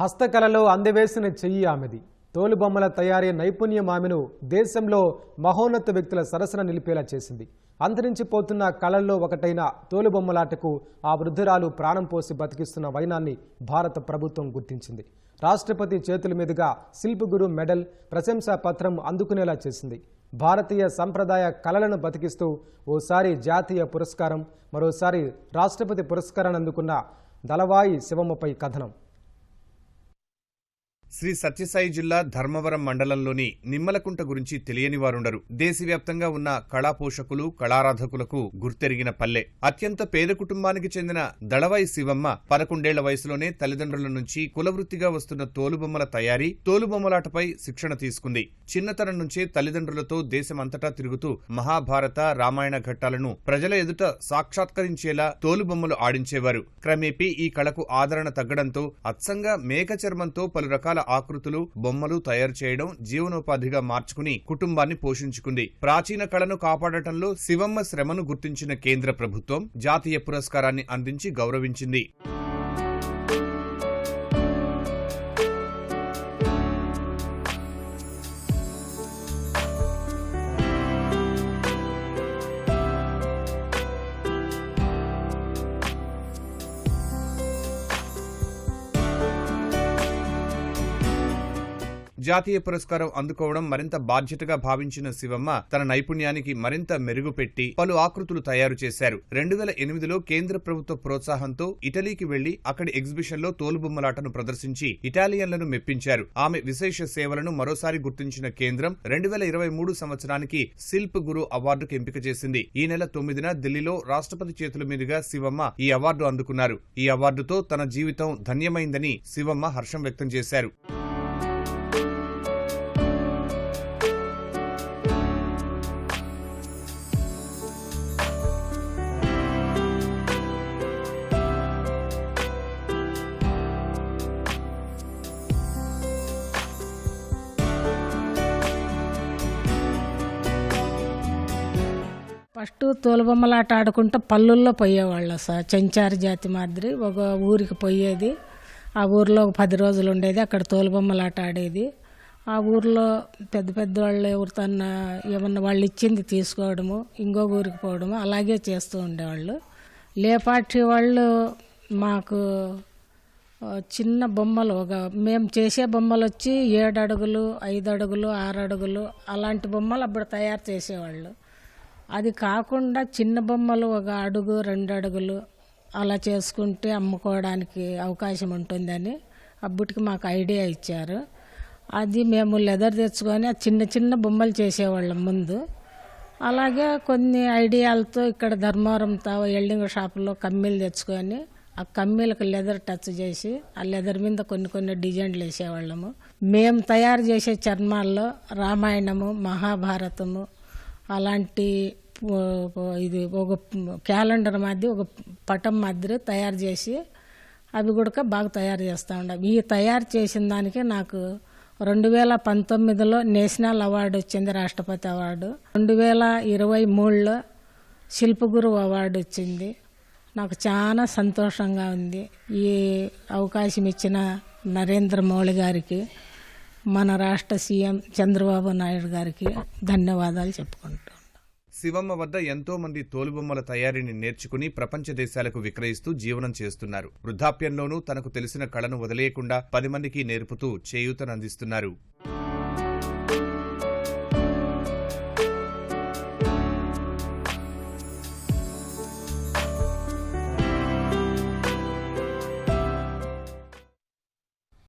హస్తకళలో అందవేసిన చెయ్యి ఆమెది. తోలుబొమ్మల తయారీ నైపుణ్యం ఆమెను దేశంలో మహోన్నత వ్యక్తుల సరసన నిలిపేలా చేసింది. అంతరించిపోతున్న కళల్లో ఒకటైన తోలుబొమ్మలాటకు ఆ వృద్ధురాలు ప్రాణం పోసి బతికిస్తున్న వైనాన్ని భారత ప్రభుత్వం గుర్తించింది. రాష్ట్రపతి చేతుల మీదుగా శిల్పగురు మెడల్ ప్రశంసా పత్రం అందుకునేలా చేసింది. భారతీయ సంప్రదాయ కళలను బతికిస్తూ ఓసారి జాతీయ పురస్కారం మరోసారి రాష్ట్రపతి పురస్కారాన్ని అందుకున్న దళవాయి శివమ్మపై కథనం. శ్రీ సత్యసాయి జిల్లా ధర్మవరం మండలంలోని నిమ్మలకుంట గురించి తెలియని వారుండరు. దేశవ్యాప్తంగా ఉన్న కళా పోషకులు కళారాధకులకు గుర్తెరిగిన పల్లె. అత్యంత పేద కుటుంబానికి చెందిన దళవాయి శివమ్మ పదకొండేళ్ళ వయసులోనే తల్లిదండ్రుల నుంచి కులవృత్తిగా వస్తున్న తోలుబొమ్మల తయారీ తోలుబొమ్మలాటపై శిక్షణ తీసుకుంది. చిన్నతనం నుంచే తల్లిదండ్రులతో దేశమంతటా తిరుగుతూ మహాభారత రామాయణ ఘట్టాలను ప్రజల ఎదుట సాక్షాత్కరించేలా తోలుబొమ్మలు ఆడించేవారు. క్రమేపీ ఈ కళకు ఆదరణ తగ్గడంతో అచ్చంగా మేక చర్మంతో పలు రకాల ఆకృతులు బొమ్మలు తయారు చేయడం జీవనోపాధిగా మార్చుకుని కుటుంబాన్ని పోషించుకుంది. ప్రాచీన కళను కాపాడటంలో శివమ్మ శ్రమను గుర్తించిన కేంద్ర ప్రభుత్వం జాతీయ పురస్కారాన్ని అందించి గౌరవించింది. జాతీయ పురస్కారం అందుకోవడం మరింత బాధ్యతగా భావించిన శివమ్మ తన నైపుణ్యానికి మరింత మెరుగుపెట్టి పలు ఆకృతులు తయారు చేశారు. రెండు వేల ఎనిమిదిలో కేంద్ర ప్రభుత్వ ప్రోత్సాహంతో ఇటలీకి వెళ్ళి అక్కడి ఎగ్జిబిషన్లో తోలుబొమ్మలాటను ప్రదర్శించి ఇటాలియన్లను మెప్పించారు. ఆమె విశేష సేవలను మరోసారి గుర్తించిన కేంద్రం రెండు వేల ఇరవై మూడు సంవత్సరానికి శిల్ప్ గురు అవార్డుకు ఎంపిక చేసింది. ఈ నెల తొమ్మిదిన ఢిల్లీలో రాష్ట్రపతి చేతుల మీదుగా శివమ్మ ఈ అవార్డు అందుకున్నారు. ఈ అవార్డుతో తన జీవితం ధన్యమైందని శివమ్మ హర్షం వ్యక్తం చేశారు. ఫస్ట్ తోలుబొమ్మలాట ఆడుకుంటూ పల్లెల్లో పోయేవాళ్ళు సార్ చెంచారి జాతి మాదిరి. ఒక ఊరికి పోయేది. ఆ ఊర్లో ఒక పది రోజులు ఉండేది. అక్కడ తోలుబొమ్మలాట ఆడేది. ఆ ఊర్లో పెద్ద పెద్ద వాళ్ళు ఎవరితోన్నా ఏమన్నా వాళ్ళు ఇచ్చింది తీసుకోవడము ఇంకో ఊరికి పోవడము అలాగే చేస్తూ ఉండేవాళ్ళు. లేపాటి వాళ్ళు మాకు చిన్న బొమ్మలు ఒక మేము చేసే బొమ్మలు వచ్చి ఏడు అడుగులు ఐదు అడుగులు ఆరు అడుగులు అలాంటి బొమ్మలు అప్పుడు తయారు చేసేవాళ్ళు. అది కాకుండా చిన్న బొమ్మలు ఒక అడుగు రెండు అడుగులు అలా చేసుకుంటే అమ్ముకోవడానికి అవకాశం ఉంటుందని అప్పటికి మాకు ఐడియా ఇచ్చారు. అది మేము లెదర్ తెచ్చుకొని ఆ చిన్న చిన్న బొమ్మలు చేసేవాళ్ళం ముందు. అలాగే కొన్ని ఐడియాలతో ఇక్కడ ధర్మవరం తావ ఎల్డింగ్ షాపులో కమ్మీలు తెచ్చుకొని ఆ కమ్మీలకు లెదర్ టచ్ చేసి ఆ లెదర్ మీద కొన్ని కొన్ని డిజైన్లు వేసేవాళ్ళము. మేము తయారు చేసే చర్మాల్లో రామాయణము మహాభారతము అలాంటి ఇది ఒక క్యాలెండర్ మాదిరి ఒక పటం మాదిరి తయారు చేసి అవి కూడా బాగా తయారు చేస్తూ ఉండాలి ఈ తయారు చేసిన దానికి నాకు రెండు వేల పంతొమ్మిదిలో నేషనల్ అవార్డు వచ్చింది రాష్ట్రపతి అవార్డు. రెండు వేల ఇరవై మూడులో శిల్పగురు అవార్డు వచ్చింది. నాకు చాలా సంతోషంగా ఉంది. ఈ అవకాశం ఇచ్చిన నరేంద్ర మోడీ గారికి మన రాష్ట్ర సీఎం చంద్రబాబు నాయుడు గారికి ధన్యవాదాలు చెప్పుకుంటాను శివమ్మ వద్ద ఎంతో మంది తోలుబొమ్మల తయారీని నేర్చుకుని ప్రపంచ దేశాలకు విక్రయిస్తూ జీవనం చేస్తున్నారు. వృద్ధాప్యంలోనూ తనకు తెలిసిన కళను వదిలేయకుండా పది మందికి నేర్పుతూ చేయూతనందిస్తున్నారు.